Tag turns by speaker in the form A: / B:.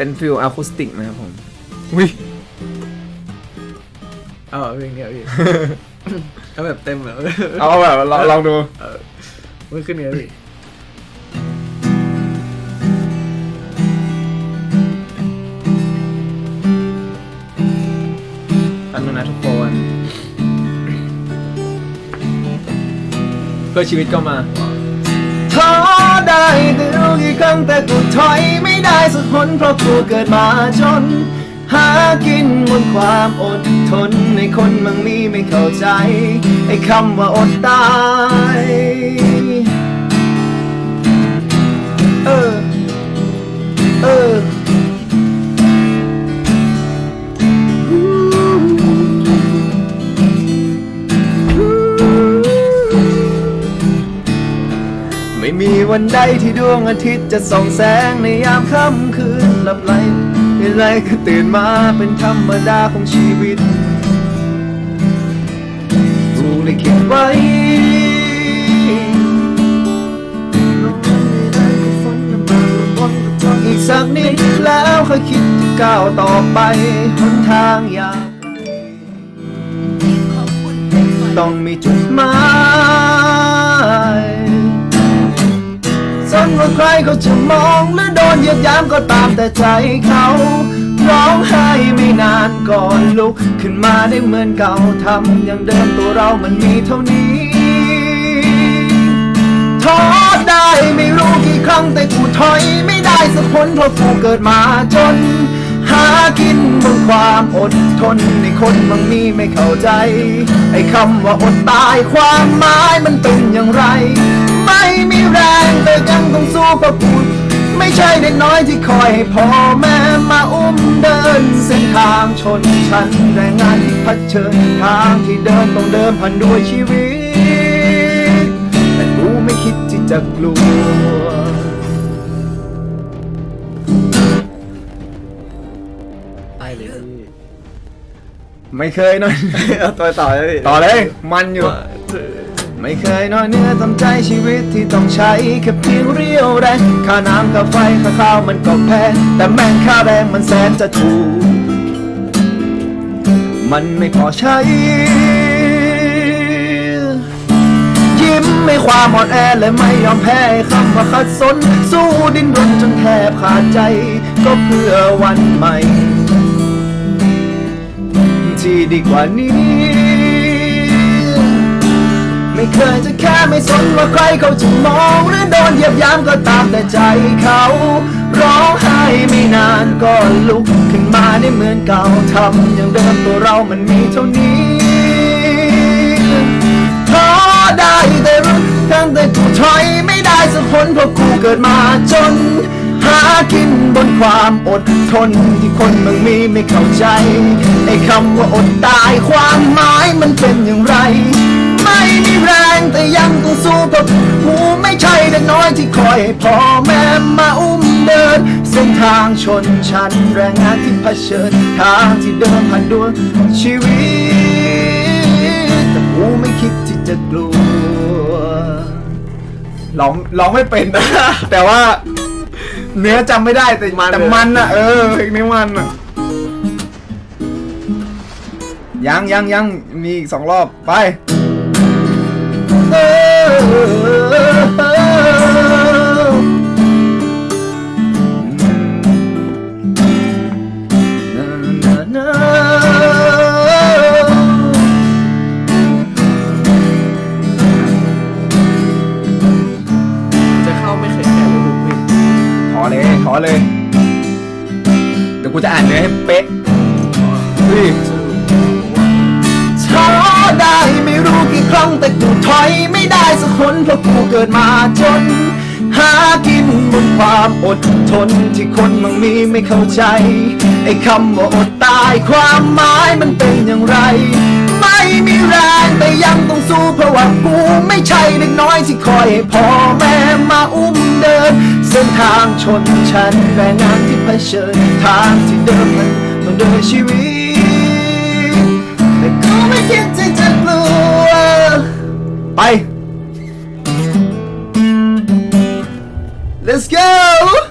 A: เป็นฟิลอะคูสติกนะครับผมอุ้ย
B: เอาเพลงเนี้ยพี่ เอาแบบเต็มแบบ
A: เอาแบบลองลองดู
B: เออมันขึ้นไงพี่
A: อันนู้นนะทุกคนเพื่อชีวิตก็มาท้อได้แต่รู้กี่ครั้งแต่กูถอยไม่ ได้สักคนเพราะกูเกิดมาจน หากินบนความอดทนในคนมังมีไม่เข้าใจไอ้คำว่าอดตาย วันใดที่ดวงอาทิตย์จะส่องแสงในยามค่ำคืนหลับไหลอะไรก็ตื่นมาเป็นธรรมดาของชีวิตถูกลิขิตไว้อีกสักนิดแล้วค่อยคิดจะก้าวต่อไปหนทางยาวไกลต้องมีจุดหมาย ใครเขาจะมองหรือโดนเหยียดยามก็ตามแต่ใจเขา ร้องไห้ไม่นานก่อนลุก ขึ้นมาได้เหมือนเก่าทำอย่างเดิมตัวเรามันมีเท่านี้ท้อได้ไม่รู้กี่ครั้งแต่กูถอยไม่ได้สักคนเพราะกูเกิดมาจน หากินบนความอดทนในคนบางมีไม่เข้าใจ ไอ้คำว่าอดตายความหมายมันเป็นอย่างไร รงแต่ยังต้องสู้เพราะกูไม่ใช่เด็กน้อยที่คอยให้พ่อแม่มาอุ้มเดิน เส้นทางชนชั้นแรงงานที่เพัดเชิญทางที่เดินต้องเดินผ่านด้วยชีวิต แต่กูไม่คิดที่จะกลัว
B: ตายเลยพี่
A: ไม่เคยนอน
B: เอาต่อต่อเลยพี่
A: ต่อเลย มันอยู่ ไม่เคยน้อยเนื้อทำใจชีวิตที่ต้องใช้แค่เพียงเรียวแรงค่าน้ำค่าไฟค่าข้าวมันก็แพงแต่แม่งค่าแรงมันแสนจะถูก มันไม่พอใช้ ยิ้มไม่ความอ่อนแอและไม่ยอมแพ้คำว่าขัดสน สู้ดิ้นรนจนแทบขาดใจ ก็เพื่อวันใหม่ ที่ดีกว่านี้ ไม่เคยจะแค่ไม่สนว่าใครเขาจะมองหรือโดนเหยียบย้ำก็ตามแต่ใจเขา ร้องไห้ไม่นานก็ลุกขึ้นมาได้เหมือนเก่าทำอย่างเดิมตัวเรามันมีเท่านี้ท้อได้แต่รู้ทั้งแต่กูถอยไม่ได้สักคนเพราะกูเกิดมาจน หากินบนความอดทนที่คนบางมีไม่เข้าใจไอ้คำว่าอดตายความหมายมันเป็นอย่างไร แต่ยังต้องสู้เพราะกูไม่ใช่เด็กน้อยที่คอยให้พ่อแม่มาอุ้มเดิน เส้นทางชนชั้นแรงงานที่เผชิญทางที่เดินผ่านดวงชีวิต แต่กูไม่คิดที่จะกลัวร้องร้องไม่เป็นนะแต่ว่า เนื้อจำไม่ได้แต่
B: มัน
A: แต่มันอะเออเพลงนี้มันอะยังยังยังมีอีกสองรอบไป
B: จะเข้าไม่เคยแข่งเลยพี่
A: ขอเลย ขอเลย เดี๋ยวกูจะอ่านเนื้อให้เป๊ะ ได้ไม่รู้กี่ครั้งแต่กูถอยไม่ได้สักคนเพราะกูเกิดมาจน หากินบนความอดทนที่คนมังมีไม่เข้าใจ ไอ้คำว่าอดตายความหมายมันเป็นอย่างไร ไม่มีแรงแต่ยังต้องสู้เพราะว่ากูไม่ใช่เด็กน้อยที่คอยให้พ่อแม่มาอุ้มเดิน เส้นทางชนชั้นแรงงานที่เผชิญทางที่เดิมมันต้องเดินชีวิต แต่กูไม่คิดที่จะ ไป Let's go
C: เจอคนละ